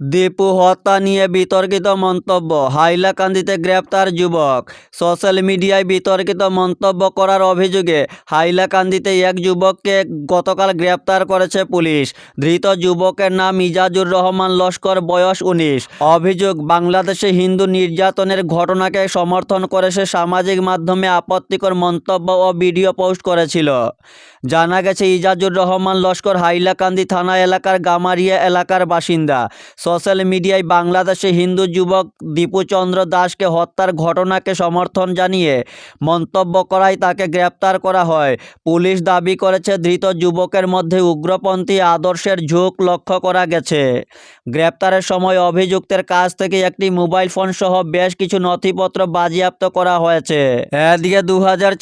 দীপু হত্যা নিয়ে বিতর্কিত মন্তব্য। হাইলাকান্দিতে গ্রেপ্তার যুবক। সোশ্যাল মিডিয়ায় বিতর্কিত মন্তব্য করার অভিযোগে হাইলাকান্দিতে এক যুবককে গতকাল গ্রেপ্তার করেছে পুলিশ। ধৃত যুবকের নাম ইজাজুর রহমান লস্কর, বয়স উনিশ। অভিযোগ, বাংলাদেশে হিন্দু নির্যাতনের ঘটনাকে সমর্থন করে সে সামাজিক মাধ্যমে আপত্তিকর মন্তব্য ও ভিডিও পোস্ট করেছিল। জানা গেছে, ইজাজুর রহমান লস্কর হাইলাকান্দি থানা এলাকার গামারিয়া এলাকার বাসিন্দা। সোশ্যাল মিডিয়ায় বাংলাদেশে হিন্দু যুবক দীপুচন্দ্র দাসকে হত্যার ঘটনাকে সমর্থন জানিয়ে মন্তব্য করায় তাকে গ্রেপ্তার করা হয়। পুলিশ দাবি করেছে, ধৃত যুবকের মধ্যে উগ্রপন্থী আদর্শের ঝোঁক লক্ষ্য করা গেছে। গ্রেপ্তারের সময় অভিযুক্তের কাছ থেকে একটি মোবাইল ফোন সহ বেশ কিছু নথিপত্র বাজেয়াপ্ত করা হয়েছে। এদিকে দু হাজার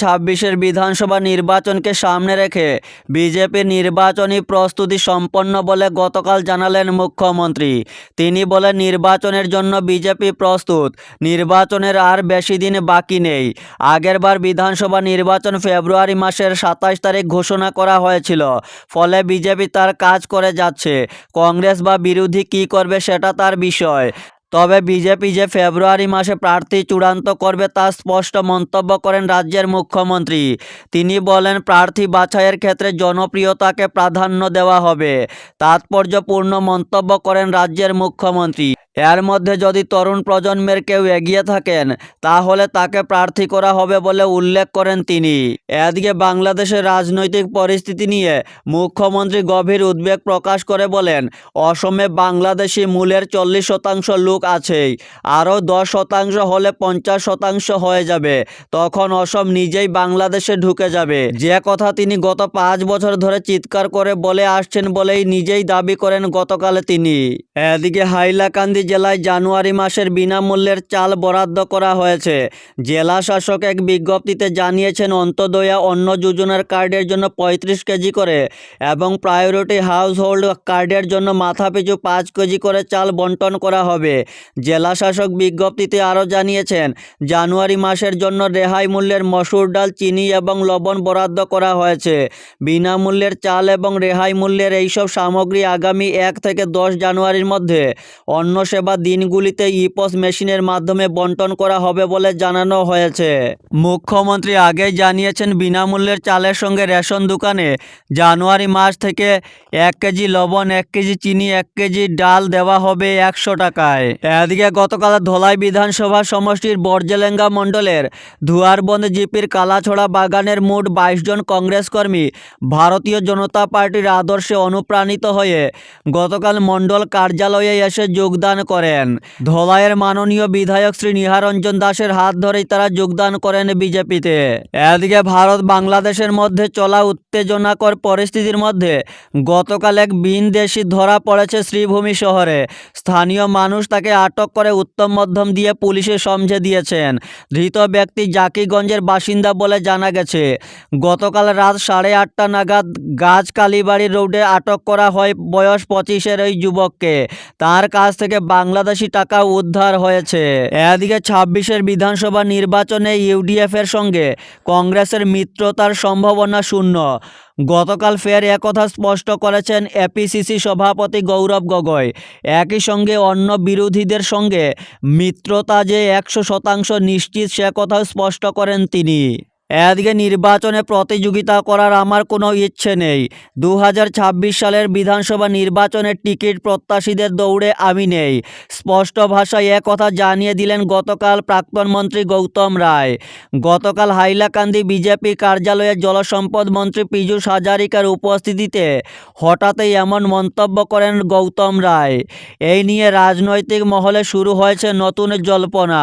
বিধানসভা নির্বাচনকে সামনে রেখে বিজেপি নির্বাচনী প্রস্তুতি সম্পন্ন বলে গতকাল জানালেন মুখ্যমন্ত্রী। তিনি বলেন, নির্বাচনের জন্য বিজেপি প্রস্তুত, নির্বাচনের আর বেশি দিন বাকি নেই। আগেরবার বিধানসভা নির্বাচন ফেব্রুয়ারি মাসের সাতাশ তারিখ ঘোষণা করা হয়েছিল, ফলে বিজেপি তার কাজ করে যাচ্ছে। কংগ্রেস বা বিরোধী কি করবে সেটা তার বিষয়। তবে বিজেপি যে ফেব্রুয়ারি মাসে প্রার্থী চূড়ান্ত করবে তা স্পষ্ট মন্তব্য করেন রাজ্যের মুখ্যমন্ত্রী। তিনি বলেন, প্রার্থী বাছাইয়ের ক্ষেত্রে জনপ্রিয়তাকে প্রাধান্য দেওয়া হবে। তাৎপর্যপূর্ণ মন্তব্য করেন রাজ্যের মুখ্যমন্ত্রী। এর মধ্যে যদি তরুণ প্রজন্মের কেউ এগিয়ে থাকেন, তাহলে তাকে প্রার্থী করা হবে বলে উল্লেখ করেন তিনি। এদিকে বাংলাদেশের রাজনৈতিক পরিস্থিতি নিয়ে মুখ্যমন্ত্রী গভীর উদ্বেগ প্রকাশ করে বলেন, অসমে বাংলাদেশি মূলের চল্লিশ শতাংশ লোক আছেই, আরও দশ শতাংশ হলে পঞ্চাশ শতাংশ হয়ে যাবে, তখন অসম নিজেই বাংলাদেশে ঢুকে যাবে। যে কথা তিনি গত পাঁচ বছর ধরে চিৎকার করে বলে আসছেন বলেই নিজেই দাবি করেন গতকালে তিনি। এদিকে হাইলাকান্দি জেলায় জানুয়ারি মাসের বিনামূল্যের চাল বরাদ্দ করা হয়েছে। জেলা শাসক এক বিজ্ঞপ্তিতে জানিয়েছেন, অন্তদয়া অন্ন যোজনার কার্ডের জন্য পঁয়ত্রিশ কেজি করে এবং প্রায়োরিটি হাউস হোল্ড কার্ডের জন্য মাথাপিছু পাঁচ কেজি করে চাল বন্টন করা হবে। জেলা শাসক বিজ্ঞপ্তিতে আরও জানিয়েছেন, জানুয়ারি মাসের জন্য রেহাই মূল্যের মসুর ডাল, চিনি এবং লবণ বরাদ্দ করা হয়েছে। বিনামূল্যের চাল এবং রেহাই মূল্যের এইসব সামগ্রী আগামী এক থেকে দশ জানুয়ারির মধ্যে অন্ন সেবা দিনগুলিতে ইপস মেশিনের মাধ্যমে বন্টন করা হবে বলে জানানো হয়েছে। মুখ্যমন্ত্রী আগেই জানিয়েছেন, বিনামূল্যের চালের সঙ্গে রেশন দোকানে জানুয়ারি মাস থেকে এক কেজি লবণ, এক কেজি চিনি, এক কেজি ডাল দেওয়া হবে একশো টাকায়। এদিকে গতকাল ধলাই বিধানসভা সমষ্টির বর্জেলেঙ্গা মণ্ডলের ধুয়ারবন্দ জিপির কালাছড়া বাগানের মোট বাইশ জন কংগ্রেস কর্মী ভারতীয় জনতা পার্টির আদর্শে অনুপ্রাণিত হয়ে গতকাল মণ্ডল কার্যালয়ে এসে যোগদান করেন। ধলাইয়ের মাননীয় বিধায়ক শ্রী নিহারঞ্জন দাসের হাত ধরেই তারা যোগদান করেন বিজেপিতে। এদিকে ভারত বাংলাদেশের মধ্যে চলা উত্তেজনাকর পরিস্থিতির মধ্যে গতকাল এক বিনদেশি ধরা পড়েছে শ্রীভূমি শহরে। স্থানীয় মানুষ তাকে আটক করে উত্তম মধ্যম দিয়ে পুলিশে সমঝে দিয়েছেন। ধৃত ব্যক্তি জাকিগঞ্জের বাসিন্দা বলে জানা গেছে। গতকাল রাত সাড়ে আটটা নাগাদ গাছ কালীবাড়ি রোডে আটক করা হয় বয়স পঁচিশের ওই যুবককে। তার কাছ থেকে বাংলাদেশি টাকা উদ্ধার হয়েছে। এদিকে ছাব্বিশের বিধানসভা নির্বাচনে ইউডিএফ এর সঙ্গে কংগ্রেসের মিত্রতার সম্ভাবনা শূন্য। গতকাল ফের একথা স্পষ্ট করেছেন এপিসিসি সভাপতি গৌরব গগৈ। একই সঙ্গে অন্য বিরোধীদের সঙ্গে মিত্রতা যে একশো শতাংশ নিশ্চিত সে কথাও স্পষ্ট করেন তিনি। এদিকে নির্বাচনে প্রতিযোগিতা করার আমার কোনো ইচ্ছে নেই। দু হাজার ছাব্বিশ সালের বিধানসভা নির্বাচনের টিকিট প্রত্যাশীদের দৌড়ে আমি নেই। স্পষ্ট ভাষায় কথা জানিয়ে দিলেন গতকাল প্রাক্তন মন্ত্রী গৌতম রায়। গতকাল হাইলাকান্দি বিজেপি কার্যালয়ে জলসম্পদ মন্ত্রী পীযূষ হাজারিকার উপস্থিতিতে হঠাৎই এমন মন্তব্য করেন গৌতম রায়। এই নিয়ে রাজনৈতিক মহলে শুরু হয়েছে নতুন জল্পনা।